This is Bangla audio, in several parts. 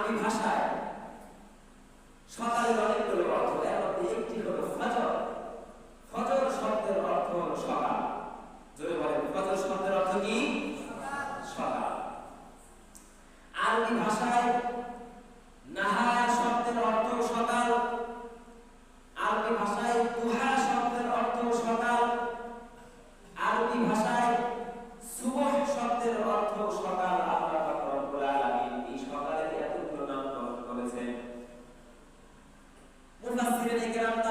আরবি ভাষায় সকালের অনেকগুলো অর্থ এর মধ্যে একটি হলো ফজর। ফজর শব্দের অর্থ হলো সকাল। জোরে বলেন, ফজর শব্দের অর্থ কি? সকাল। আরবি ভাষায় নাহার segunda-feira na igreja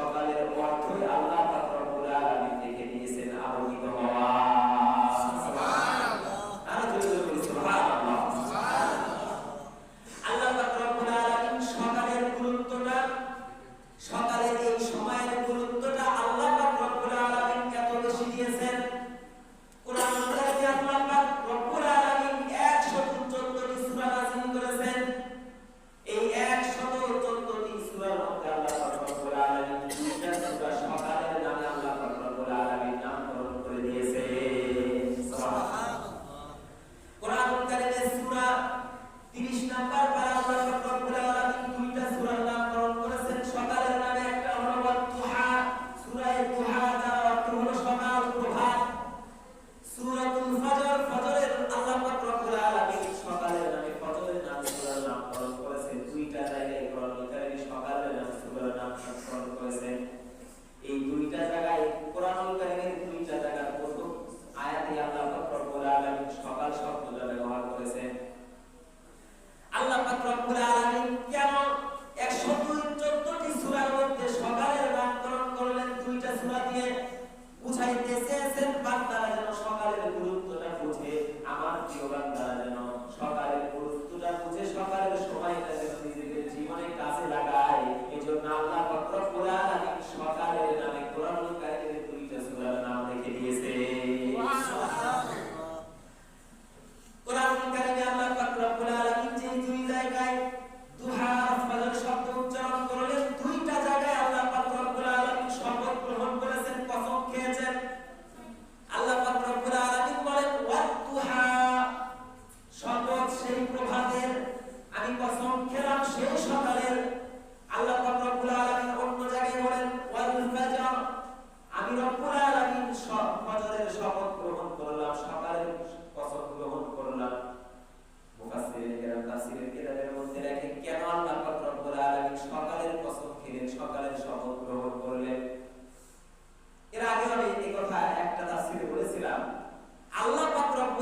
সকালের অর্থই আল্লাহ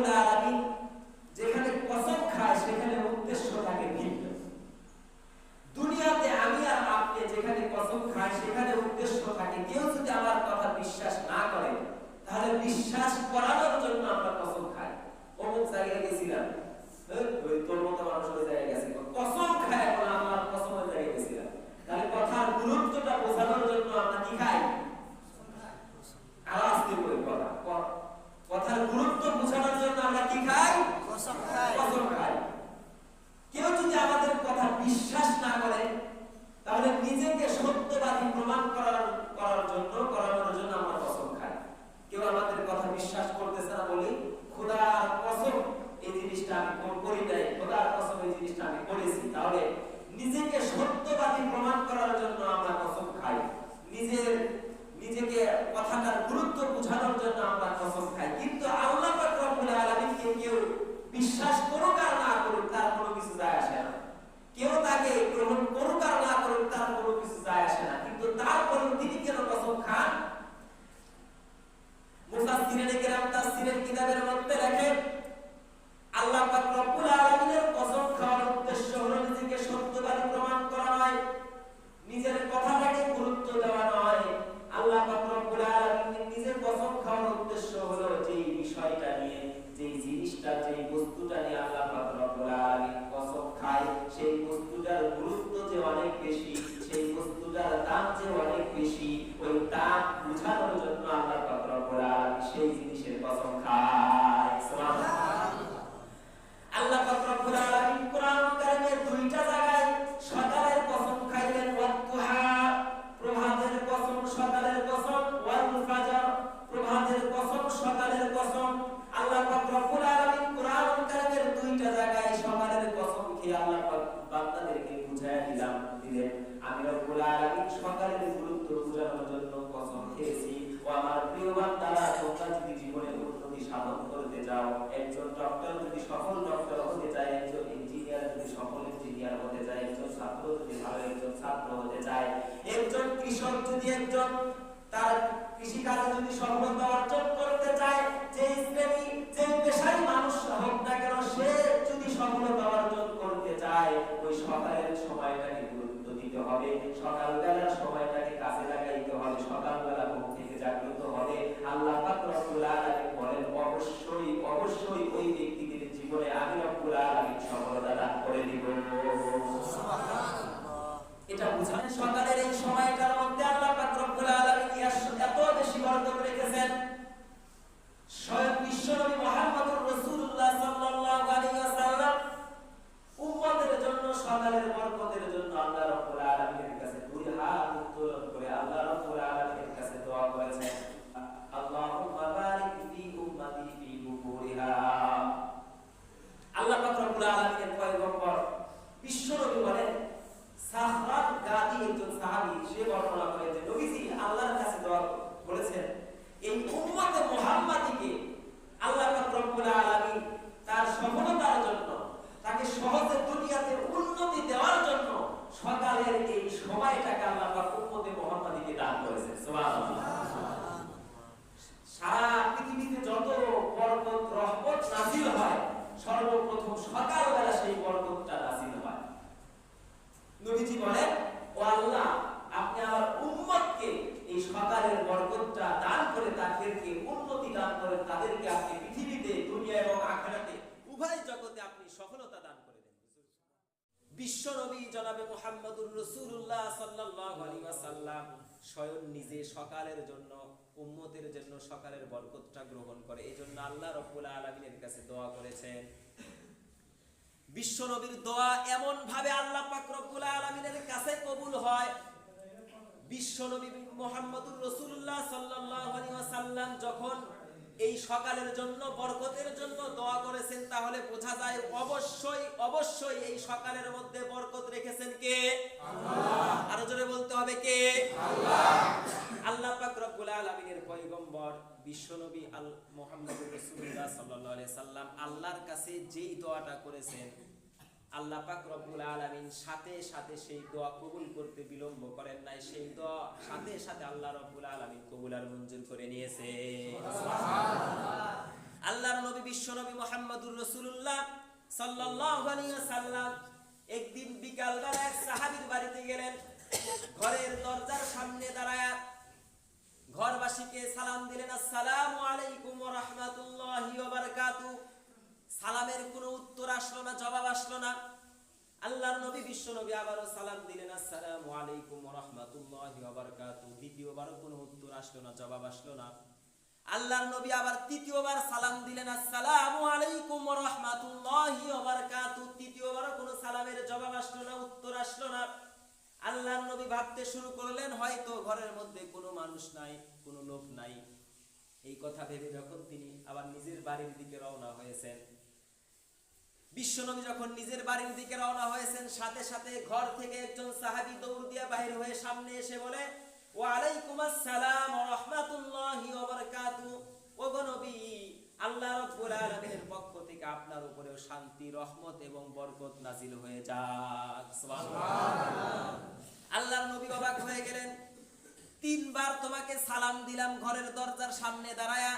that কিন্তু তারপরে তিনি কেন কসম খান? মুফাসসিরিনে তার তাফসীরের কিতাবের মধ্যে? বেশি ওই তাপ বুঝানোর জন্য আল্লাহ পাক রব্বুল সেই জিনিসের কসম খায়। আল্লাহ পাক রব্বুল করতে যাও। একজন ডক্টর যদি সফল ডক্টর হতে চায়, একজন ইঞ্জিনিয়ার যদি সফল ইঞ্জিনিয়ার হতে চায়, একজন ছাত্র যদি ভালো একজন ছাত্র হতে চায়, একজন কৃষক যদি একজন, তার কৃষি কাজে যদি সফলতা অর্জন করতে চায়, যে শ্রেণি, যে পেশায় মানুষ হোক না কেন, সে যদি সফলতা অর্জন করতে চায়, ওই সকালের সময়টাকে গুরুত্ব দিতে হবে। সকালবেলার সময় এটা সকালের এই সময় আল্লাহ পাকুল আলমের পয়গম্বর বিশ্বনবী বলেন, সাহরাত গাদি একজন সাহাবি, সে বর্ণনা করেছে নবীজি আল্লাহর কাছে দোয়া বলেছেন বিশ্বনবী জনাবে মোহাম্মদুর রসুল্লাহ সাল্লাম স্বয়ং নিজে সকালের জন্য, উম্মতের জন্য সকালের বরকতটা গ্রহণ করে। এই জন্য আল্লাহ রব্বুল আলমিনের কাছে দোয়া করেছেন। বিশ্বনবীর দোয়া এমন ভাবে আল্লাহ পাক রব্বুল আলমিনের কাছে কবুল হয়। বিশ্বনবী মোহাম্মদুর রসুল্লাহ সাল্লাহ আলী সাল্লাম যখন এই সকালের জন্য, বরকতের জন্য দোয়া করেছেন, তাহলে বোঝা যায় অবশ্যই অবশ্যই এই সকালের মধ্যে বরকত রেখেছেন কে? আরও জোরে বলতে হবে কে? আল্লাহ। পাক রব্বুল আলামিনের পয়গম্বর, বিশ্বনবী আল মুহাম্মদ রাসূলুল্লাহ সাল্লাল্লাহু আলাইহি সাল্লাম আল্লাহর কাছে যেই দোয়াটা করেছেন আল্লাহ পাক রব্বুল আলামিন সাথে সাথে সেই দোয়া কবুল করতে বিলম্ব করেন নাই। সেই দোয়া সাথে সাথে আল্লাহ রব্বুল আলামিন কবুল আর মঞ্জুর করে নিয়েছে। আল্লাহর নবী বিশ্ব নবী মোহাম্মদুর রসুল্লাহ সাল্লাল্লাহু আলাইহি ওয়াসাল্লাম একদিন বিকালবেলা এক সাহাবীর বাড়িতে গেলেন। ঘরের দরজার সামনে দাঁড়ায়া ঘরবাসীকে সালাম দিলেন আসসালামু আলাইকুম ওয়া রাহমাতুল্লাহি ওয়া বারাকাতু। সালামের কোনো উত্তর আসলো না, জবাব আসলো না। আল্লাহর নবী, বিশ্ব নবী আবারও সালাম দিলেন, আসসালামু আলাইকুম রাহমাতুল্লাহি ওয়া বারাকাতু দ্বিতীয়বারও কোনো উত্তর আসলো না, জবাব আসলো না। আল্লাহর নবী আবার তৃতীয়বার সালাম দিলেন, আসসালামু আলাইকুম রাহমাতুল্লাহি ওয়া বারাকাতু তৃতীয়বারও কোনো সালামের জবাব আসলো না, উত্তর আসলো না। আল্লাহর নবী ভাবতে শুরু করলেন, হয়তো ঘরের মধ্যে কোনো মানুষ নাই, কোনো লোক নাই। এই কথা ভেবে যখন তিনি আবার নিজের বাড়ির দিকে রওনা হয়েছেন বিশ্বনবী যখন নিজের বাড়ির দিকে রওনা হয়েছেন, সাথে সাথে ঘর থেকে একজন সাহাবী দৌড় দিয়ে বাহির হয়ে সামনে এসে বলে ওয়া আলাইকুম আসসালাম রাহমাতুল্লাহি ওয়া বারাকাতু। ও নবী, আল্লাহ রাব্বুল আলামিনের পক্ষ থেকে আপনার উপরেও শান্তি, রহমত এবং বরকত নাজিল হয়ে যাক। সুবহানাল্লাহ। আল্লাহর নবী অবাক হয়ে গেলেন। তিনবার তোমাকে সালাম দিলাম ঘরের দরজার সামনে দাঁড়ায়া।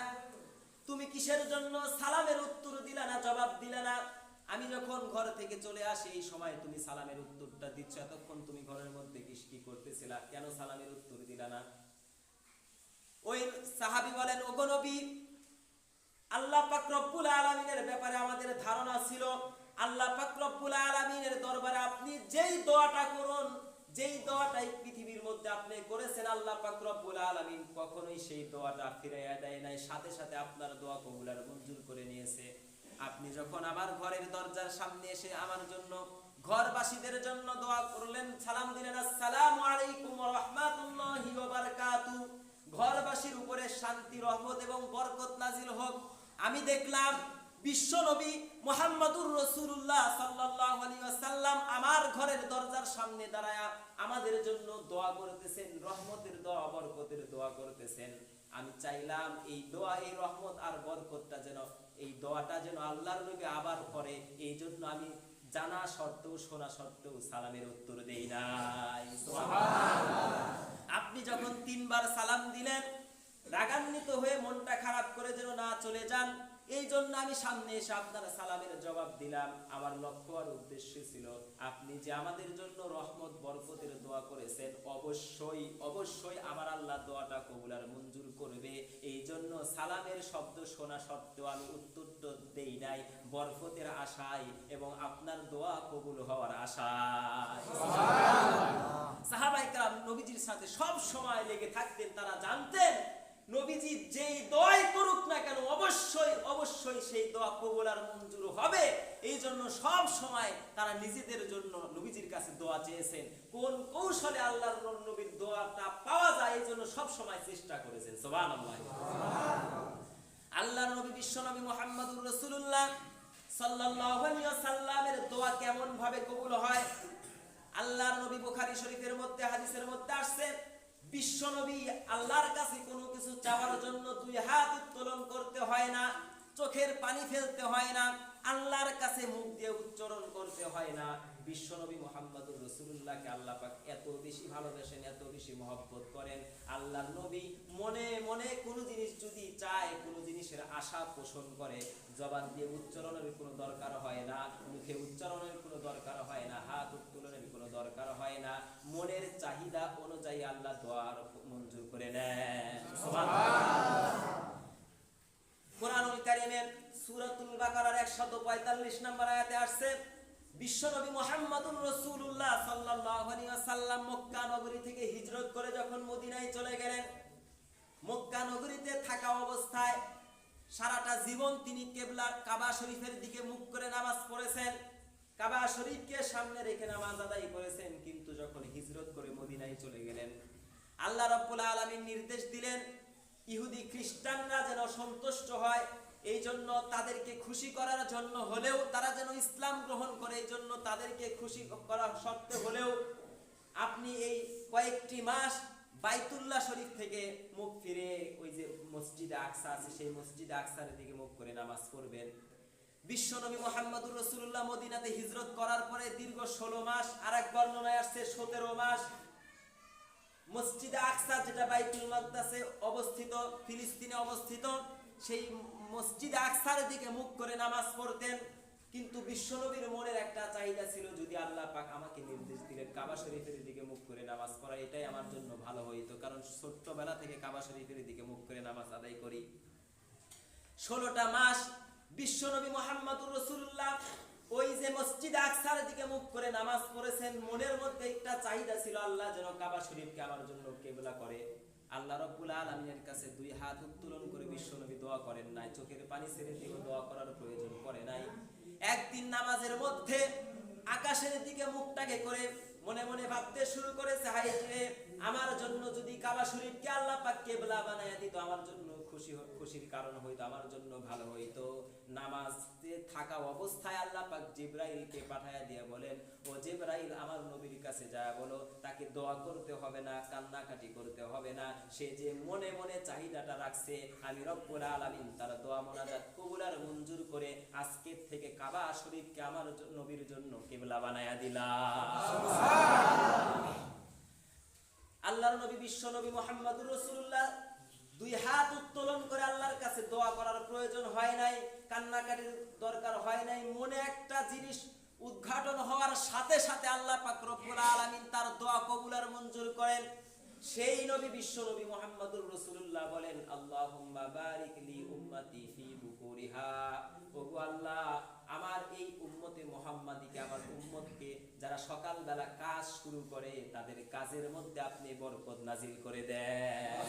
তুমি কিসের জন্য সালামের উত্তর দিলা না, জবাব দিলা না? আমি যখন ঘর থেকে চলে আসি, এই সময় তুমি সালামের উত্তরটা দিচ্ছ। এতক্ষণ তুমি ঘরের মধ্যে কি করতেছিলা? কেন সালামের উত্তর দিলা না? ওই সাহাবী বলেন, ওগো নবী, আল্লাহ পাক রব্বুল আলামিনের ব্যাপারে আমাদের ধারণা ছিল, আল্লাহ পাক রব্বুল আলামিনের দরবারে আপনি যেই দোয়াটা করুন, যেই দোয়াটাই পৃথিবীর মধ্যে আপনি করেছেন, আল্লাহ পাক রব্বুল আলামিন কখনোই সেই দোয়াটা ফিরাইয়া দেয় নাই। সাথে সাথে আপনার দোয়া কবুল আর মঞ্জুর করে নিয়েছে। আপনি যখন আমার ঘরের দরজার সামনে এসে আমার জন্য ঘরবাসীদের জন্য দোয়া করলেন, সালাম দিলেন, আসসালামু আলাইকুম ওয়া রাহমাতুল্লাহি ওয়া বারাকাতু। ঘরবাসীর উপরে শান্তি, রহমত এবং বরকত নাজিল হোক। আমি দেখলাম বিশ্ব নবী মোহাম্মদুর রসুল্লাহ সাল্লাল্লাহু আলাইহি ওয়াসাল্লাম আমার ঘরের দরজার সামনে দাঁড়ায়া আমাদের জন্য দোয়া করতেছেন, রহমতের দোয়া, বরকতের দোয়া করতেছেন। আমি চাইলাম এই দোয়া, এই রহমত আর বরকতটা যেন এই দোয়াটা যেন আল্লাহর লোকে আবার করে এই জন্য আমি জানা সত্ত্বেও শোনা সত্ত্বেও সালামের উত্তর দেই নাই। আপনি যখন তিনবার সালাম দিলেন রাগান্বিত হয়ে মনটা খারাপ করে যেন না চলে যান এই জন্য আমি সামনে এসে আপনার সালামের জবাব দিলাম। আমার লক্ষ্য আর উদ্দেশ্য ছিল আপনি যে আমাদের জন্য রহমত বরকতের দোয়া করেছেন অবশ্যই অবশ্যই আমার আল্লাহ দোয়াটা কবুল আর মঞ্জুর করবে। এই জন্য সালামের শব্দ শোনা সত্ত্বেও আমি উত্তর দেই নাই বরকতের আশায় এবং আপনার দোয়া কবুল হওয়ার আশায়। সাহাবাইকার নবীজির সাথে সব সময় লেগে থাকতেন তারা জানতেন নবীজি যেই দোয়াই করুক না কেন, অবশ্যই অবশ্যই সেই দোয়া কবুল আর মঞ্জুর হবে। এই জন্য সব সময় তারা নিজেদের জন্য নবীজির কাছে দোয়া চেয়েছেন। কোন কৌশলে আল্লাহর নবীর দোয়াটা পাওয়া যায়, এই জন্য সব সময় চেষ্টা করেছেন। সুবহানাল্লাহ। আল্লাহর নবী বিশ্ব নবী মোহাম্মদুর রসুল্লাহ ওয়াসাল্লামের দোয়া কেমন ভাবে কবুল হয়? আল্লাহর নবী বুখারী শরীফের মধ্যে, হাদিসের মধ্যে আসছে বিশ্ব নবী আল্লাহর কাছে কোনো কিছু চাওয়ার জন্য দুই হাত উত্তোলন করতে হয় না, চোখের পানি ফেলতে হয় না, আল্লাহর কাছে মুখ দিয়ে উচ্চারণ করতে হয় না। বিশ্ব নবী মোহাম্মদুর রসুল্লাহকে আল্লাহ পাক এত বেশি ভালোবাসেন, এত বেশি মহব্বত করেন। আল্লাহর নবী মনে মনে কোনো জিনিস যদি চায়, কোনো জিনিসের আশা পোষণ করে। জবান দিয়ে উচ্চারণের কোনো দরকার হয় না, মুখে উচ্চারণের কোনো দরকার হয় না, হাত দরকার হয় না। মনের চাহিদা অনুযায়ী আল্লাহ দোয়ার মঞ্জুর করে নেন। কোরআনুল কারীমের সূরাতুল বাকারার 145 নম্বর আয়াতে আসছে মক্কা নগরী থেকে হিজরত করে যখন মদিনায় চলে গেলেন, মক্কা নগরীতে থাকা অবস্থায় সারাটা জীবন তিনি কেবলা কাবা শরীফের দিকে মুখ করে নামাজ পড়েছেন। কাবা শরীফকে সামনে রেখে নামাজ আদায় করেছেন, কিন্তু যখন হিজরত করে মদিনায় চলে গেলেন, আল্লাহ রাব্বুল আলামিন নির্দেশ দিলেন, ইহুদি খ্রিস্টানরা যেন সন্তুষ্ট হয় এই জন্য তাদেরকে খুশি করার জন্য হলেও, তারা যেন ইসলাম গ্রহণ করে এই জন্য তাদেরকে খুশি করার শর্তে হলেও, আপনি এই কয়েকটি মাস বাইতুল্লাহ শরীফ থেকে মুখ ফিরে, ওই যে মসজিদে আকসা আছে, সেই মসজিদে আকসার দিকে মুখ করে নামাজ পড়বেন। বিশ্বনবী মোহাম্মদুর রসুল্লাহ মদিনাতে হিজরত করার পরে দীর্ঘ ষোলো মাস আর এক বর্ণনায় আসছে সতেরো মাস। মসজিদে আকসা, যেটা বাইতুল মাকদাসে অবস্থিত, ফিলিস্তিনে অবস্থিত, সেই মসজিদে আকসার দিকে মুখ করে নামাজ পড়তেন। কিন্তু বিশ্বনবীর মনের একটা চাহিদা ছিল, যদি আল্লাহ পাক আমাকে নির্দেশ দিলেন, কাবা শরীফের দিকে মুখ করে নামাজ পড়া, এটাই আমার জন্য ভালো হইতো কারণ ছোট্টবেলা থেকে কাবা শরীফের দিকে মুখ করে নামাজ আদায় করি। ষোলোটা মাস বিশ্বনবী মোহাম্মদুর রসুল্লাহ ওই যে মসজিদ আকসার দিকে মুখ করে নামাজ পড়েছেন, মনের মধ্যে একটা চাহিদা ছিল, আল্লাহ যেন কাবা শরীফকে আমার জন্য কেবলা করে। আল্লাহ রব্বুল আলমিনের কাছে দুই হাত উত্তোলন করে বিশ্বনবী দোয়া করেন নাই, চোখের পানি ছেড়ে দিয়ে দোয়া করার প্রয়োজন পড়ে নাই। একদিন নামাজের মধ্যে আকাশের দিকে মুখটাকে করে মনে মনে ভাবতে শুরু করেছে হাই রে, আমার জন্য যদি কাবা শরীফকে আল্লাহ পাক কেবলা বানায় দিত, আমার জন্য খুশি খুশির কারণ হইতো, আমার জন্য ভালো হইতো। নামাজে থাকা অবস্থায় আল্লাহ পাক জিব্রাইলকে পাঠায়া দিয়ে বলেন, ও জিব্রাইল, আমার নবীর কাছে যায় বলো, তাকে দোয়া করতে হবে না, কান্নাকাটি করতে হবে না। সে যে মনে মনে চাহিদাটা রাখছে, আমি রব্বুল আলামিন তার দোয়া মোনাজাত কবুল আর মঞ্জুর করে আজকের থেকে কাবা শরীফকে আমার নবীর জন্য কেবলা বানায়া দিলাম। আল্লাহর নবী, বিশ্ব নবী মোহাম্মদুর রসুল্লাহ দুই হাত উত্তোলন করে আল্লাহর কাছে দোয়া করার প্রয়োজন হয় নাই। কান্নাকাটির দরকার হয় নাই। মনে একটা জিনিস উদ্ঘাটন হওয়ার সাথে সাথে আল্লাহ পাক রব্বুল আলামিন তার দোয়া কবুলার মঞ্জুর করেন। সেই নবী বিশ্ব নবী মোহাম্মদুর রসুল্লাহ বলেন আল্লাহুম্মা বারিক লি উম্মতি ফি বুকুরিহা। ওগো আল্লাহ আমার এই উম্মতে মোহাম্মদীকে আমার উম্মতকে যারা সকালবেলা কাজ শুরু করে তাদের কাজের মধ্যে আপনি বরকত নাজিল করে দেন।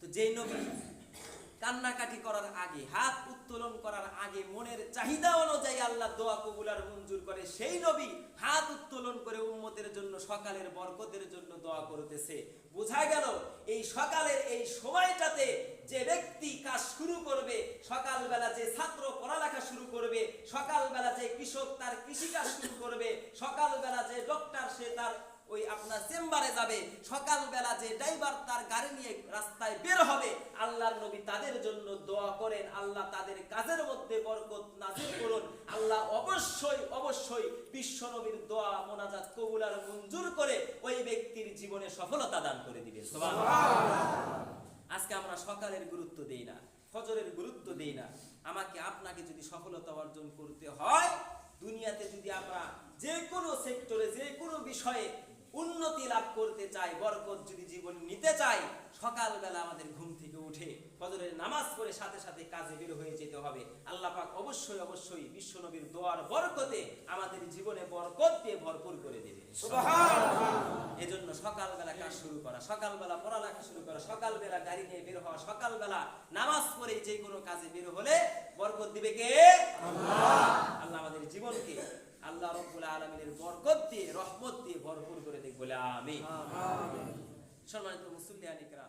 তো যেই নবী কান্নাকাটি করার আগে, হাত উত্তোলন করার আগে মনের চাহিদা অনুযায়ী আল্লাহ দোয়া কবুলার মঞ্জুর করে। সেই নবী হাত উত্তোলন করে উম্মতের জন্য, সকালের বরকতের জন্য দোয়া করতেছে। বোঝা গেল, এই সকালের এই সময়টাতে যে ব্যক্তি কাজ শুরু করবে, সকালবেলা যে ছাত্র পড়ালেখা শুরু করবে, সকালবেলা যে কৃষক তার কৃষিকাজ শুরু করবে, সকালবেলা যে ডক্টর সে তার ওই আপনার চেম্বারে যাবে। সকালবেলা যে ড্রাইভার তার গাড়ি নিয়ে রাস্তায় বের হবে, আল্লাহর নবী তাদের জন্য দোয়া করেন, আল্লাহ তাদের কাজের মধ্যে বরকত নাজিল করুন। আল্লাহ অবশ্যই অবশ্যই বিশ্ব নবীর দোয়া, মোনাজাত, কবুল আর মঞ্জুর করে ওই ব্যক্তির জীবনে সফলতা দান করে দিবে আজকে আমরা সকালের গুরুত্ব দেই না, ফজরের গুরুত্ব দেই না। আমাকে, আপনাকে যদি সফলতা অর্জন করতে হয়, দুনিয়াতে যদি আমরা যে কোনো সেক্টরে যে কোনো বিষয়ে উন্নতি লাভ করতে চাই বরকত যদি জীবন নিতে চাই সকালবেলা আমাদের ঘুম থেকে উঠে ফজরের নামাজ পড়ে সাথে সাথে কাজে বের হয়ে যেতে হবে। আল্লাহ পাক অবশ্যই অবশ্যই বিশ্বনবীর দোয়ার বরকতে আমাদের জীবনে বরকত দিয়ে ভরপুর করে দেবে। এজন্য সকালবেলা কাজ শুরু করা সকালবেলা পড়ালেখা শুরু করা সকালবেলা গাড়ি নিয়ে বের হওয়া সকালবেলা নামাজ পড়ে যে কোনো কাজে বের হলে বরকত দিবে কে? আল্লাহ আমাদের জীবনকে আল্লাহ রব্বুল আলমিনের বরকত দিয়ে রহমত দিয়ে ভরপুর করে দেখ বলে আমি সম্মানিত মুসল্লিয়ানিকরা